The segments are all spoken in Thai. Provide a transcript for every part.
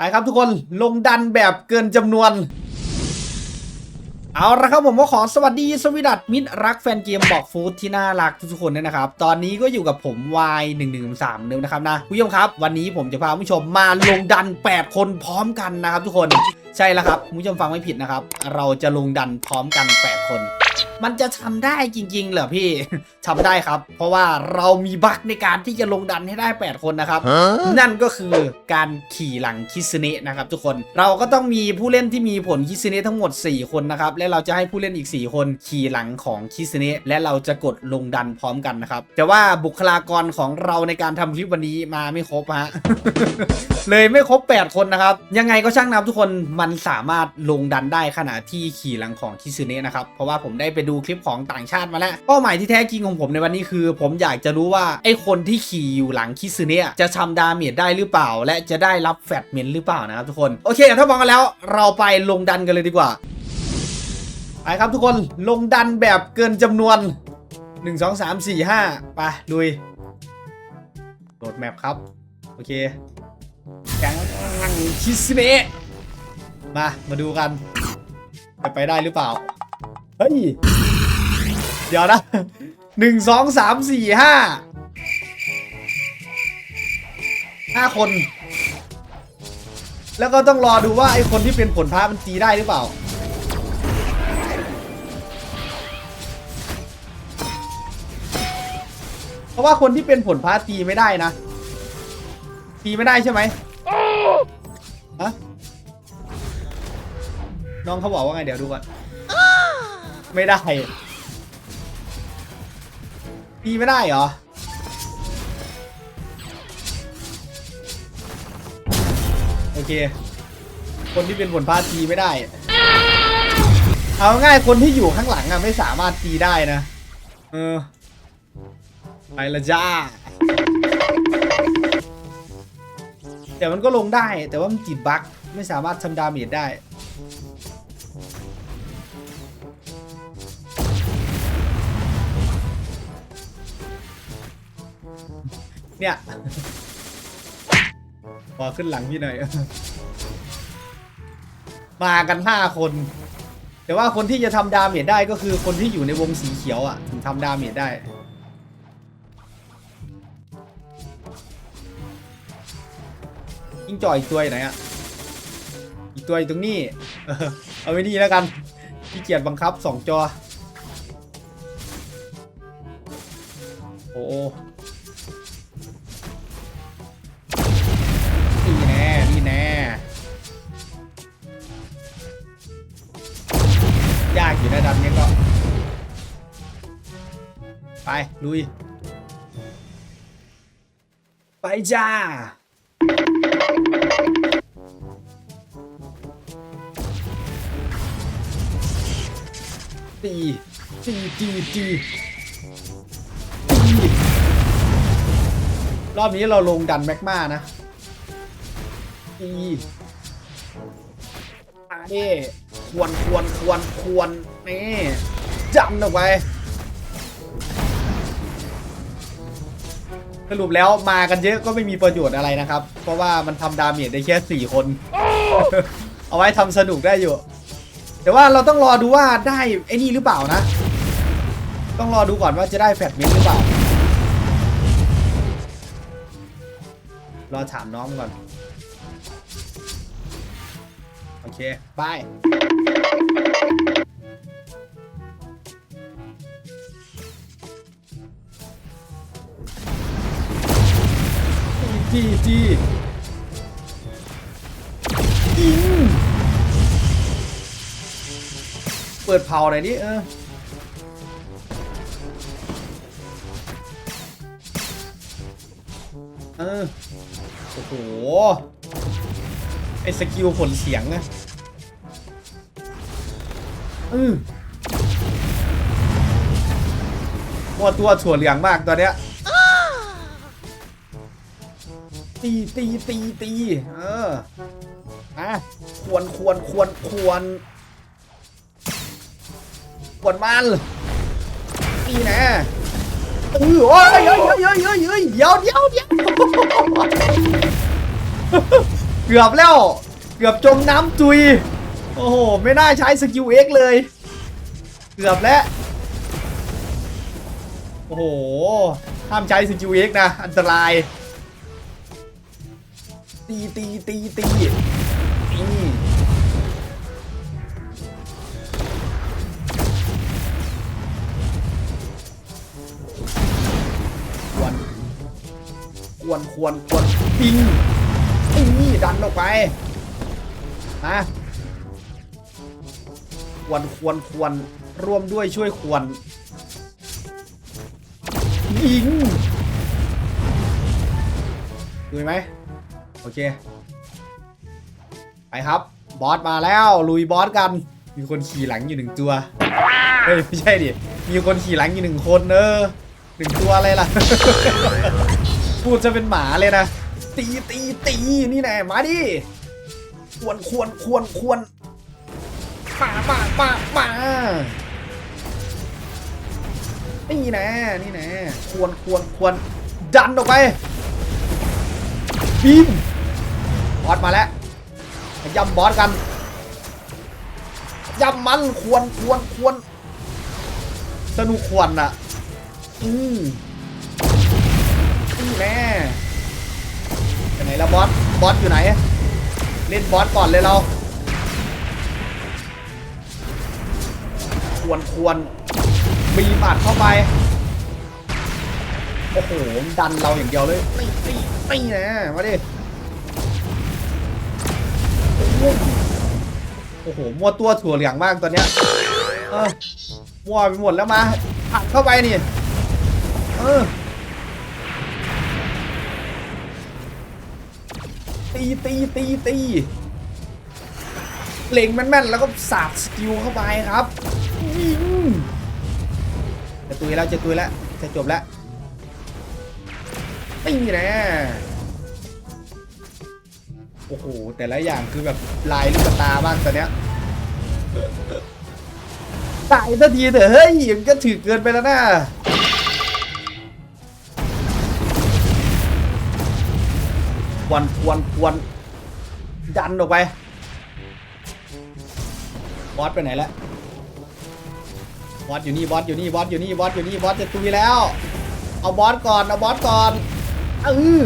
ไปครับทุกคนลงดันแบบเกินจำนวน เอาละครับผมก็ขอสวัสดีสวีดัตมิตรรักแฟนเกมบอกฟู้ดที่น่ารักทุกๆคนด้วยนะครับ ตอนนี้ก็อยู่กับผม Y 1 1 3เดิมนะครับนะคุณผู้ชมครับ วันนี้ผมจะพาผู้ชมมาลงดัน 8 คนพร้อมกันนะครับทุกคนใช่แล้วครับคุณผู้ชมฟังไม่ผิดนะครับ เราจะลงดันพร้อมกัน 8 คน มันจะทำได้จริง ๆ เหรอพี่ทำได้ครับ เพราะว่าเรามีบั๊กในการที่จะลงดันให้ได้ 8 คนนะครับ นั่นก็คือการขี่หลังคิสเนะนะครับ ทุกคนเราก็ต้องมีผู้เล่นที่มีผลคิสเนะทั้งหมด 4 คนนะครับ และเราจะให้ผู้เล่นอีก 4 คนขี่หลังของคิสเนะและเราจะกดลงดันพร้อมกันนะครับ แต่ว่าบุคลากรของเราในการทำคลิปวันนี้มาไม่ครบฮะเลยไม่ครบ 8 คนนะครับ ยังไงก็ช่างนะครับทุกคนมันสามารถลงดันได้ขณะที่ขี่หลังของคิซึเนะนะครับเพราะว่าผมได้ไปดูคลิปของต่างชาติมาแล้วเป้าหมายที่แท้จริงของผมในวันนี้คือ ผมอยากจะรู้ว่าไอ้คนที่ขี่อยู่หลังคิซึเนะจะทำดาเมจได้หรือเปล่า และจะได้รับแฟตเมนหรือเปล่านะครับทุกคนโอเคถ้ามองกันแล้วเราไปลงดันกันเลยดีกว่าไปครับทุกคนลงดันแบบเกินจำนวน 1 2 3 4 5ไปลุยโหลดแมปครับ โอเคกังคิสเนะมา มาดูกัน จะไปได้หรือเปล่า เฮ้ย เดี๋ยวนะหนึ่งสองสามสี่ห้าห้าคน แล้วก็ต้องรอดูว่าไอ้คนที่เป็นผลพระมันตีได้หรือเปล่า เพราะว่าคนที่เป็นผลพระตีไม่ได้นะ ตีไม่ได้ใช่ไหมฮะน้องเขาบอกว่าไงเดี๋ยวดูก่อน ไม่ได้ตีไม่ได้เหรอ โอเค คนที่เป็นผลพาตีไม่ได้ เอาง่ายคนที่อยู่ข้างหลังอะไม่สามารถตีได้นะ เออ ไปละจ้า แต่มันก็ลงได้ แต่ว่ามันติดบั๊กไม่สามารถทำดาเมจได้ เนี่ยพอขึ้นหลังพี่หน่อย มากันห้าคน แต่ว่าคนที่จะทำดาเมจได้ก็คือคนที่อยู่ในวงสีเขียวอะถึงทำดาเมจได้ยิงจ่อยอีกตัวไหนอะ อีกตัวอยู่ตรงนี้ เอาไว้นี่แล้วกันขี้เกียจบังคับสองจอ ลุย ไปจ้าตีตีตีตีตีรอบนี้เราลงดันแม็กมานะตีมาเด้ควรควรควรควรนี่จำออกไป สรุปแล้วมากันเยอะก็ไม่มีประโยชน์อะไรนะครับ เพราะว่ามันทำดาเมจได้แค่ 4 คน เอาไว้ทำสนุกได้อยู่ แต่ว่าเราต้องรอดูว่าได้ไอ้นี่หรือเปล่านะ ต้องรอดูก่อนว่าจะได้แฟตเมนหรือเปล่า รอถามน้องก่อน โอเคบาย จีจียิงเปิดเผาหน่อยดิเออเออโอ้โห ไอสกิลผลเสียงอะเออมัวตัวถั่วเหลืองมากตอนเนี้ย ตีตีตีตีเอออะควรควรควรควรกดมันนี่แน่เออโอ้ยเฮ้ยเฮ้ยเฮ้ยเฮ้ยเฮ้ยเดี๋ยวเดี๋ยวเดี๋ยวเกือบแล้ว เกือบจมน้ำจุย โอ้โห ไม่น่าใช้สกิลเอ็กเลย เกือบแล้ว โอ้โห ห้ามใช้สกิลเอ็กนะ อันตราย ตีตีตีตีนี่ควรควรควรควรปิงนี่ดันออกไปนะควรควรควรร่วมด้วยช่วยควรยิงดูไหม เค ไปครับ บอสมาแล้ว ลุยบอสกัน มีคนขี่หลังอยู่หนึ่งตัว เฮ้ย ไม่ใช่ดิ มีคนขี่หลังอยู่หนึ่งคนเออหนึ่งตัวอะไรล่ะ พูดจะเป็นหมาเลยนะ ตีตีตีนี่แน่มาดิ ควรควรควรควรมามามามานี่แน่นี่แน่ควรควรควรดันออกไปบีม อสมาแล้วย่ำบอสกันย่ำมันควรควรควรสนุกควรอะอืมนี่แน่ไปไหนแล้วบอส บอสอยู่ไหน เล่นบอสก่อนเลยเรา ควรควรบีบอัดเข้าไป โอ้โห ดันเราอย่างเดียวเลยนี่นี่นี่นะ มาดิ โอ้โหมัวตัวถั่วเหลืองมากตอนเนี้ยเออมัวไปหมดแล้วมาอัดเข้าไปนี่เออตีตีตีตีเล็งแม่นๆแล้วก็สาดสกิลเข้าไปครับยิงจะตุยแล้วจะตุยแล้วจะจบแล้วตีนะ โอ้โห แต่ละอย่างคือแบบลายลูกตาบ้างตอนเนี้ยตายสักทีเถอะเฮ้ยมันก็ถือเกินไปแล้วนะควรควรควรดันออกไปบอสไปไหนแล้วบอสอยู่นี่บอสอยู่นี่บอสอยู่นี่บอสอยู่นี่บอสจะตุยแล้ว เอาบอสก่อนเอาบอสก่อนเออ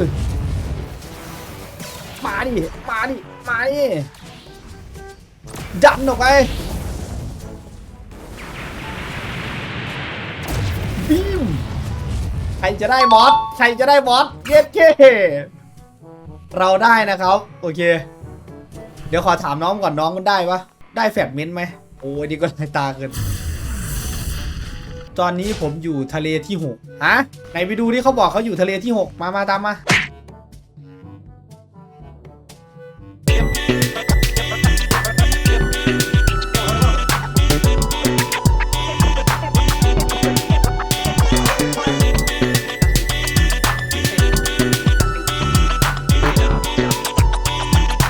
ดิ มาดิ มาดิ ดันออกไปบีมใครจะได้บอส ใครจะได้บอสเย็ดเก้เราได้นะครับ โอเค เดี๋ยวขอถามน้องก่อนน้องมันได้ปะได้แฟดเม้นต์ไหม โอ้ยนี่ก็ลายตาเกิน ตอนนี้ผมอยู่ทะเลที่หกฮะไหนไปดูที่เขาบอกเขาอยู่ทะเลที่หกมามาตามมา